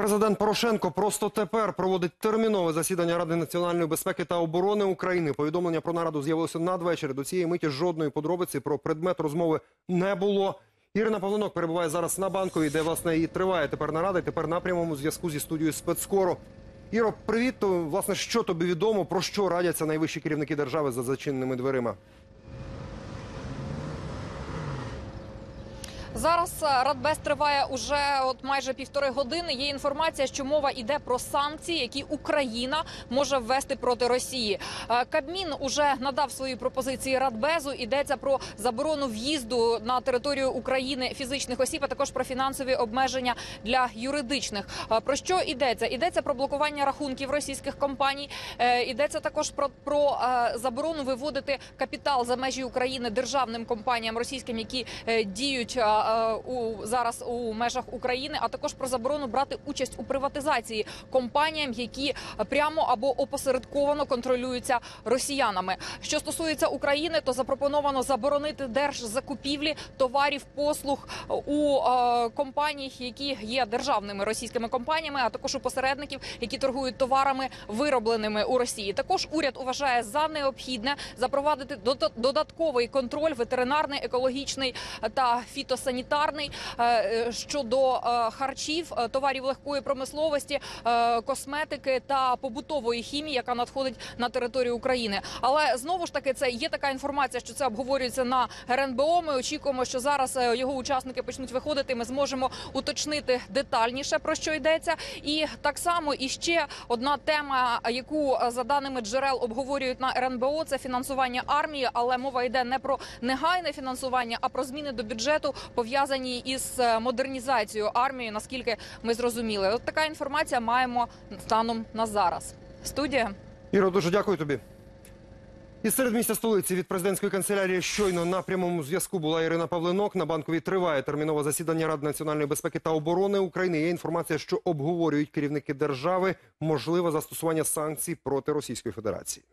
Президент Порошенко просто тепер проводить термінове засідання Ради національної безпеки та оборони України. Повідомлення про нараду з'явилося надвечір. До цієї миті жодної подробиці про предмет розмови не було. Ірина Павлинок перебуває зараз на банковій, де власне і триває тепер нарада. І тепер на прямому зв'язку зі студією спецскору. Іро, привіт. То, Власне, що тобі відомо, про що радяться найвищі керівники держави за зачиненими дверима? Зараз е, Радбез триває уже от майже півтори години. Є інформація, що мова йде про санкції, які Україна може ввести проти Росії. Е, Кабмін уже надав свої пропозиції Радбезу. Йдеться про заборону в'їзду на територію України фізичних осіб, а також про фінансові обмеження для юридичних. Е, Про що йдеться? Йдеться про блокування рахунків російських компаній. Йдеться також про, про заборону виводити капітал за межі України державним компаніям російським, які діють у зараз у межах України, а також про заборону брати участь у приватизації компаніям, які прямо або опосередковано контролюються росіянами. Що стосується України, то запропоновано заборонити держзакупівлі товарів, послуг у е, компаній, які є державними російськими компаніями, а також у посередників, які торгують товарами, виробленими у Росії. Також уряд вважає за необхідне запровадити дода- додатковий контроль ветеринарний, екологічний та фітосанітарний е, е, щодо е, харчів, товарів легкої промисловості, косметики та побутової хімії, яка надходить на територію України. Але знову ж таки, це є така інформація, що це обговорюється на РНБО. Ми очікуємо, що зараз його учасники почнуть виходити. Ми зможемо уточнити детальніше про що йдеться. І так само і ще одна тема, яку за даними джерел обговорюють на РНБО, це фінансування армії, але мова йде не про негайне фінансування, а про зміни до бюджету пов'язані із е, модернізацією армії. Наскільки ми зрозуміли, от така інформація маємо станом на зараз. Студія. Іро, дуже дякую тобі. І серед місця столиці від президентської канцелярії щойно на прямому зв'язку була Ірина Павлинок. На банковій триває термінове засідання Ради національної безпеки та оборони України. Є інформація, що обговорюють керівники держави можливе застосування санкцій проти Російської Федерації.